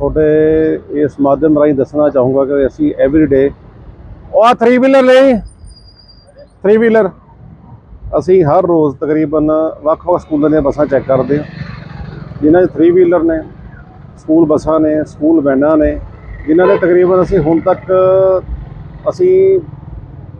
ਤੁਹਾਡੇ ਇਸ ਮਾਧਿਅਮ ਰਾਹੀਂ ਦੱਸਣਾ ਚਾਹੂੰਗਾ ਕਿ ਅਸੀਂ ਐਵਰੀਡੇ ਉਹ 3 ਵੀਲਰ ਲਈ 3 ਵੀਲਰ ਅਸੀਂ ਹਰ ਰੋਜ਼ ਤਕਰੀਬਨ ਵੱਖ-ਵੱਖ ਸਕੂਲਾਂ ਦੀਆਂ ਬੱਸਾਂ ਚੈੱਕ ਕਰਦੇ ਹਾਂ। ਜਿਨ੍ਹਾਂ 'ਚ 3 ਵੀਲਰ ਨੇ ਸਕੂਲ ਬੱਸਾਂ ਨੇ ਸਕੂਲ ਵੈਨਾਂ ਨੇ, ਜਿਨ੍ਹਾਂ ਦੇ ਤਕਰੀਬਨ ਅਸੀਂ ਹੁਣ ਤੱਕ ਅਸੀਂ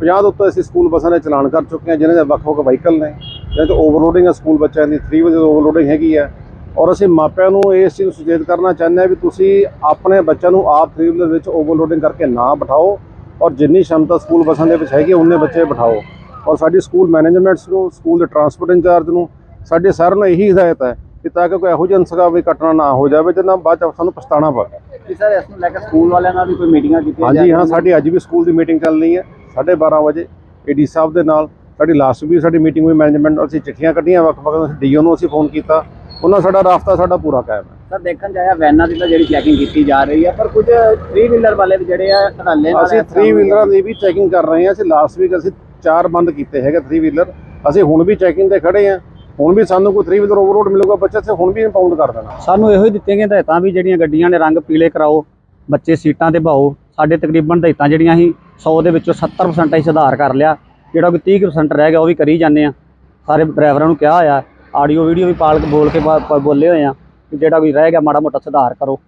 50 ਤੋਂ ਉੱਤੇ ਅਸੀਂ ਸਕੂਲ ਬੱਸਾਂ ਦੇ ਚਲਾਨ ਕਰ ਚੁੱਕੇ ਹਾਂ, ਜਿਨ੍ਹਾਂ ਦੇ ਵੱਖ-ਵੱਖ ਵਹੀਕਲ ਨੇ ਜਿਹਨਾਂ 'ਚ ਓਵਰਲੋਡਿੰਗ ਹੈ ਸਕੂਲ ਬੱਚਿਆਂ ਦੀ 3 ਵਜੇ ਓਵਰਲੋਡਿੰਗ ਹੈਗੀ ਹੈ ਔਰ ਅਸੀਂ ਮਾਪਿਆਂ ਨੂੰ ਇਸ ਚੀਜ਼ ਨੂੰ ਸੁਚੇਤ ਕਰਨਾ ਚਾਹੁੰਦੇ ਹਾਂ ਵੀ ਤੁਸੀਂ ਆਪਣੇ ਬੱਚਿਆਂ ਨੂੰ ਆਪ 3 ਵੀਲਰ ਵਿੱਚ ਓਵਰਲੋਡਿੰਗ ਕਰਕੇ ਨਾ ਬਿਠਾਓ, ਔਰ ਜਿੰਨੀ ਸ਼ਮਤਾ ਸਕੂਲ ਬੱਸਾਂ ਦੇ ਵਿੱਚ ਹੈਗੀ ਉਨੇ ਬੱਚੇ ਬਿਠਾਓ। ਔਰ ਸਾਡੀ ਸਕੂਲ ਮੈਨੇਜਮੈਂਟਸ ਨੂੰ ਸਕੂਲ ਦੇ ਟਰਾਂਸਪੋਰਟ ਇੰਚਾਰਜ ਨੂੰ ਸਾਡੇ ਸਾਰਿਆਂ ਨੂੰ ਇਹੀ ਹਦਾਇਤ ਹੈ ਕਿ ਤਾਂ ਕਿ ਕੋਈ ਇਹੋ ਜਿਹੀ ਅਨਸਗਾ ਵੀ ਘਟਨਾ ਨਾ ਹੋ ਜਾਵੇ ਜਿਹਨਾਂ ਬਾਅਦ ਚ ਸਾਨੂੰ ਪਛਤਾਣਾ ਪਵੇ। ਕਿ ਸਰ ਇਸ ਨੂੰ ਲੈ ਕੇ ਸਕੂਲ ਵਾਲਿਆਂ ਨਾਲ ਵੀ ਕੋਈ ਮੀਟਿੰਗਾਂ ਕੀਤੀਆਂ ਹਾਂਜੀ ਹਾਂ ਸਾਡੀ ਅੱਜ ਵੀ ਸਕੂਲ ਦੀ ਮੀਟਿੰਗ ਚੱਲ ਰਹੀ ਹੈ। 12:30 ਵਜੇ ਏਡੀ ਸਾਹਿਬ ਦੇ ਨਾਲ ਸਾਡੀ ਲਾਸਟ ਵੀ ਸਾਡੀ ਮੀਟਿੰਗ ਹੋਈ ਮੈਨੇਜਮੈਂਟ ਅਸੀਂ ਚਿੱਠੀਆਂ ਕੱਢੀਆਂ ਵੱਖ ਵੱਖ ਡੀਓ ਨੂੰ ਅਸੀਂ ਫੋਨ ਕੀਤਾ। ਉਹਨਾਂ ਸਾਡਾ ਰਾਬਤਾ ਸਾਡਾ ਪੂਰਾ ਕਾਇਮ ਹੈ। ਸਰ ਦੇਖਣ ਜਾਇਆ ਵੈਨਾਂ ਦੀ ਤਾਂ ਜਿਹੜੀ ਚੈਕਿੰਗ ਕੀਤੀ ਜਾ ਰਹੀ ਹੈ ਪਰ ਕੁਝ 3 ਵੀਲਰ ਵਾਲੇ ਵੀ ਜਿਹੜੇ ਆ ਨਾਲ ਅਸੀਂ ਇਸ ਕੰਮ 3 ਨੂੰ- ਵੀਲਰਾਂ ਦੀ ਵੀ ਚੈਕਿੰਗ ਕਰ ਰਹੇ ਹਾਂ। ਅਸੀਂ ਲਾਸਟ ਵੀਕ ਅਸੀਂ ਚਾਰ ਬੰਦ ਕੀਤੇ ਹੈਗੇ 3 ਵੀਲਰ ਅਸੀਂ ਹੁਣ ਵੀ ਚੈਕਿੰਗ ਤੇ ਖੜੇ ਹਾਂ। ਹੁਣ ਵੀ ਸਾਨੂੰ ਕੋਈ 3 ਵੀਲਰ ਓਵਰਲੋਡ ਮਿਲੂਗਾ ਬੱਚੇ ਸੇ ਹੁਣ ਵੀ ਇੰਪਾਊਂਡ ਕਰ ਦੇਣਾ। ਸਾਨੂੰ ਇਹੋ ਹੀ ਦਿੱਤੀਆਂ ਗਈਆਂ ਹਦਾਇਤਾਂ ਵੀ ਜਿਹੜੀਆਂ ਗੱਡੀਆਂ ਨੇ ਰੰਗ ਪੀਲੇ ਕਰਾਓ ਬੱਚੇ ਸੀਟਾਂ ਤੇ ਬਾਓ ਸਾਡੇ ਤਕਰੀਬਨ ਹਦਾਇਤਾਂ ਜਿਹੜੀਆਂ ਸੀ 100 ਦੇ ਵਿੱਚੋਂ 70% ਅਸੀਂ ਸੁਧਾਰ ਕਰ ਲਿਆ। ਜਿਹੜਾ ਕੋਈ 30% ਰਹਿ ਗਿਆ ਉਹ ਵੀ ਕਰੀ ਜਾਂਦੇ ਆ ਸਾਰੇ ਡਰਾਈਵਰਾਂ ਨੂੰ ਕਿਹਾ ਹੋਇਆ ਆਡੀਓ ਵੀਡੀਓ ਵੀ ਪਾਲ ਕੇ ਬੋਲ ਕੇ ਬੋਲੇ ਹੋਏ ਆ ਕਿ ਜਿਹੜਾ ਕੋਈ ਰਹਿ ਗਿਆ ਮਾੜਾ ਮੋਟਾ ਸੁਧਾਰ ਕਰੋ।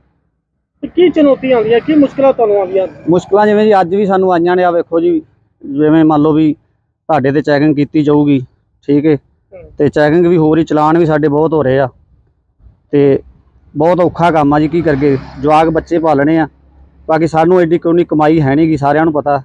ਕੀ ਚੁਣੌਤੀਆਂ ਆਉਂਦੀਆਂ ਕੀ ਮੁਸ਼ਕਲਾਂ ਤੁਹਾਨੂੰ ਆਉਂਦੀਆਂ? ਮੁਸ਼ਕਲਾਂ ਜਿਵੇਂ ਜੀ ਅੱਜ ਵੀ ਸਾਨੂੰ ਆਈਆਂ ਨੇ ਆ ਵੇਖੋ ਜੀ। ਜਿਵੇਂ ਮੰਨ ਲਓ ਵੀ ਤੁਹਾਡੇ ਤੇ ਚੈਕਿੰਗ ਕੀਤੀ ਜਾਊਗੀ ਠੀਕ ਹੈ। ਤੇ ਚੈਕਿੰਗ ਵੀ ਹੋ ਰਹੀ ਚਲਾਨ ਵੀ ਸਾਡੇ ਬਹੁਤ ਹੋ ਰਹੇ ਆ। ਤੇ ਬਹੁਤ ਔਖਾ ਕੰਮ ਆ ਜੀ ਕੀ ਕਰਗੇ ਜਵਾਕ ਬੱਚੇ ਪਾਲਣੇ ਆ। ਬਾਕੀ ਸਾਨੂੰ ਐਡੀ ਕੋਈ ਕਮਾਈ ਹੈ ਨਹੀਂਗੀ ਸਾਰਿਆਂ ਨੂੰ ਪਤਾ।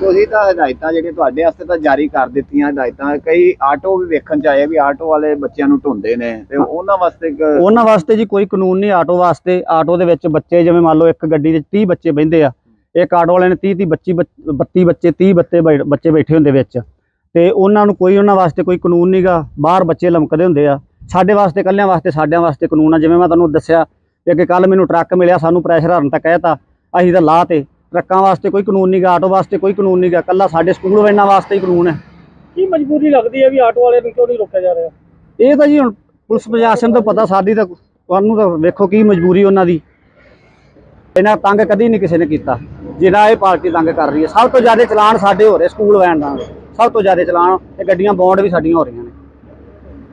ਤੁਸੀਂ ਤਾਂ ਹਦਾਇਤਾਂ ਜਿਹੜੀਆਂ ਤੁਹਾਡੇ ਵਾਸਤੇ ਤਾਂ ਜਾਰੀ ਕਰ ਦਿੱਤੀਆਂ ਹਦਾਇਤਾਂ। ਕਈ ਆਟੋ ਵੀ ਵੇਖਣ ਚ ਆਏ ਵੀ ਆਟੋ ਵਾਲੇ ਬੱਚਿਆਂ ਨੂੰ ਢੁੰਦੇ ਨੇ। ਤੇ ਉਹਨਾਂ ਵਾਸਤੇ ਉਹਨਾਂ ਵਾਸਤੇ ਜੀ ਕੋਈ ਕਾਨੂੰਨ ਨਹੀਂ ਆਟੋ ਵਾਸਤੇ। ਆਟੋ ਦੇ ਵਿੱਚ ਬੱਚੇ ਜਿਵੇਂ ਮੰਨ ਲਓ ਇੱਕ ਗੱਡੀ ਦੇ 30 ਬੱਚੇ ਬਹਿੰਦੇ ਆ। ਇੱਕ ਆਟੋ ਵਾਲੇ ਨੇ 30 30 ਬੱਚੀ 32 ਬੱਚੇ 30 ਬੱਚੇ ਬੈ- ਬੱਚੇ ਬੈਠੇ ਹੁੰਦੇ ਵਿੱਚ। ਤੇ ਉਹਨਾਂ ਨੂੰ ਕੋਈ ਉਹਨਾਂ ਵਾਸਤੇ ਕੋਈ ਕਾਨੂੰਨ ਨਹੀਂਗਾ ਬਾਹਰ ਬੱਚੇ ਲਮਕਦੇ ਹੁੰਦੇ ਆ। ਸਾਡੇ ਵਾਸਤੇ ਕੱਲਿਆਂ ਵਾਸਤੇ ਸਾਡਿਆਂ ਵਾਸਤੇ ਕਾਨੂੰਨ ਆ। ਜਿਵੇਂ ਮੈਂ ਤੁਹਾਨੂੰ ਦੱਸਿਆ ਕਿ ਕੱਲ ਮੈਨੂੰ ਟਰੱਕ ਮਿਲਿਆ ਸਾਨੂੰ ਪ੍ਰੈਸ਼ਰ ਹਰਨ ਤੱਕ ਕਹਿਤਾ। ਅਸੀਂ ਤਾਂ ਲਾ ਤੇ। ਟਰੱਕਾਂ ਵਾਸਤੇ ਕੋਈ ਕਾਨੂੰਨ ਨਹੀਂਗਾ ਆਟੋ ਵਾਸਤੇ ਕੋਈ ਕਾਨੂੰਨ ਨਹੀਂਗਾ ਕੱਲਾ ਸਾਡੇ ਸਕੂਲ ਵੈਨਾਂ ਵਾਸਤੇ ਹੀ ਕਾਨੂੰਨ ਹੈ ਕੀ ਮਜਬੂਰੀ ਲੱਗਦੀ ਹੈ ਵੀ ਆਟੋ ਵਾਲੇ ਨੂੰ ਕਿਉਂ ਨਹੀਂ ਰੋਕਿਆ ਜਾ ਰਿਹਾ? ਇਹ ਤਾਂ ਜੀ ਹੁਣ ਪੁਲਿਸ ਪ੍ਰਸ਼ਾਸਨ ਤੋਂ ਪਤਾ ਸਾਡੀ ਤਾਂ ਤੁਹਾਨੂੰ ਤਾਂ ਵੇਖੋ ਕੀ ਮਜਬੂਰੀ ਉਹਨਾਂ ਦੀ। ਇਹਨਾਂ ਤੰਗ ਕਦੀ ਨਹੀਂ ਕਿਸੇ ਨੇ ਕੀਤਾ। ਜਿਹੜਾ ਇਹ ਪਾਰਟੀ ਤੰਗ ਕਰ ਰਹੀ ਹੈ। ਸਭ ਤੋਂ ਜ਼ਿਆਦਾ ਚਲਾਨ ਸਾਡੇ ਹੋ ਰਹੇ ਸਕੂਲ ਵੈਨ ਦਾ। ਸਭ ਤੋਂ ਜ਼ਿਆਦਾ ਚਲਾਨ ਤੇ ਗੱਡੀਆਂ ਬੌਂਡ ਵੀ ਸਾਡੀਆਂ ਹੋ ਰਹੀਆਂ ਨੇ।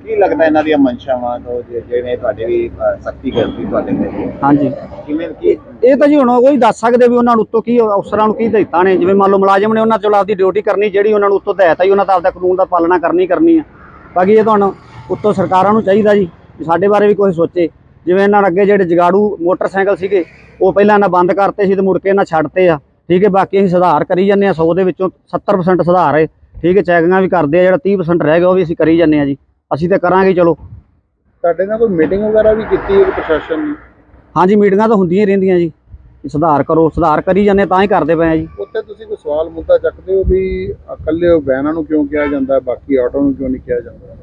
ਕੀ ਲੱਗਦਾ ਇਹਨਾਂ ਦੀਆਂ ਮਨਸ਼ਾਵਾਂ ਤੋਂ ਜਿਹੜੇ ਤੁਹਾਡੇ ਵੀ ਸਖਤੀ ਕਰਦੀ ਤੁਹਾਡੇ ਤੇ? ਹਾਂਜੀ। ਕਿਵੇਂ ਕੀ ਇਹ ਤਾਂ ਜੀ ਹੁਣ ਹੀ ਦੱਸ ਸਕਦੇ ਵੀ ਉਹਨਾਂ ਨੂੰ ਉੱਤੋਂ ਕੀ ਅਫਸਰਾਂ ਨੂੰ ਕੀ ਹਦਾਇਤਾਂ ਨੇ। ਜਿਵੇਂ ਮੰਨ ਲਓ ਮੁਲਾਜ਼ਮ ਨੇ ਉਹਨਾਂ ਚੋਂ ਆਪਦੀ ਡਿਊਟੀ ਕਰਨੀ ਜਿਹੜੀ ਉਹਨਾਂ ਨੂੰ ਉੱਤੋਂ ਹਦਾਇਤ ਆਈ ਉਹਨਾਂ ਤਾਂ ਆਪਦਾ ਕਾਨੂੰਨ ਦਾ ਪਾਲਣਾ ਕਰਨੀ ਕਰਨੀ ਆ। ਬਾਕੀ ਇਹ ਤੁਹਾਨੂੰ ਉੱਤੋਂ ਸਰਕਾਰਾਂ ਨੂੰ ਚਾਹੀਦਾ ਜੀ ਸਾਡੇ ਬਾਰੇ ਵੀ ਕੁਝ ਸੋਚੇ। ਜਿਵੇਂ ਇਹਨਾਂ ਅੱਗੇ ਜਿਹੜੇ ਜਗਾੜੂ ਮੋਟਰਸਾਈਕਲ ਸੀਗੇ ਉਹ ਪਹਿਲਾਂ ਇਹਨਾਂ ਬੰਦ ਕਰਤੇ ਸੀ ਤੇ ਮੁੜ ਕੇ ਇਹਨਾਂ ਛੱਡਤੇ ਆ। ਠੀਕ ਹੈ ਬਾਕੀ ਅਸੀਂ ਸੁਧਾਰ ਕਰੀ ਜਾਂਦੇ ਆ 100 ਦੇ ਵਿੱਚੋਂ 70% ਸੁਧਾਰ ਹੈ। ਠੀਕ ਹੈ ਚੈਕਿੰਗਾਂ ਵੀ ਕਰਦੇ ਆ ਜਿਹੜਾ 30% ਰਹਿ ਗਿਆ ਉਹ ਵੀ ਅਸੀਂ ਕਰੀ ਜਾਂਦੇ ਆ ਜੀ। ਅਸੀਂ ਤਾਂ ਕਰਾਂਗੇ ਚਲੋ। ਤੁਹਾਡੇ ਨਾਲ ਕੋਈ ਮੀਟਿੰਗ ਵਗੈਰਾ ਵੀ ਕੀਤੀ ਹੈ ਪ੍ਰਸ਼ਾਸਨ ਨੇ? ਹਾਂਜੀ ਮੀਟਿੰਗਾਂ ਤਾਂ ਹੁੰਦੀਆਂ ਹੀ ਰਹਿੰਦੀਆਂ ਜੀ। ਸੁਧਾਰ ਕਰੋ ਸੁਧਾਰ ਕਰੀ ਜਾਂਦੇ ਤਾਂ ਹੀ ਕਰਦੇ ਪਏ ਆ ਜੀ। ਉੱਥੇ ਤੁਸੀਂ ਕੋਈ ਸਵਾਲ ਮੁੱਦਾ ਚੱਕਦੇ ਹੋ ਵੀ ਇਕੱਲੇ ਵੈਨਾਂ ਨੂੰ ਕਿਉਂ ਕਿਹਾ ਜਾਂਦਾ ਬਾਕੀ ਆਟੋ ਨੂੰ ਕਿਉਂ ਨਹੀਂ ਕਿਹਾ ਜਾਂਦਾ?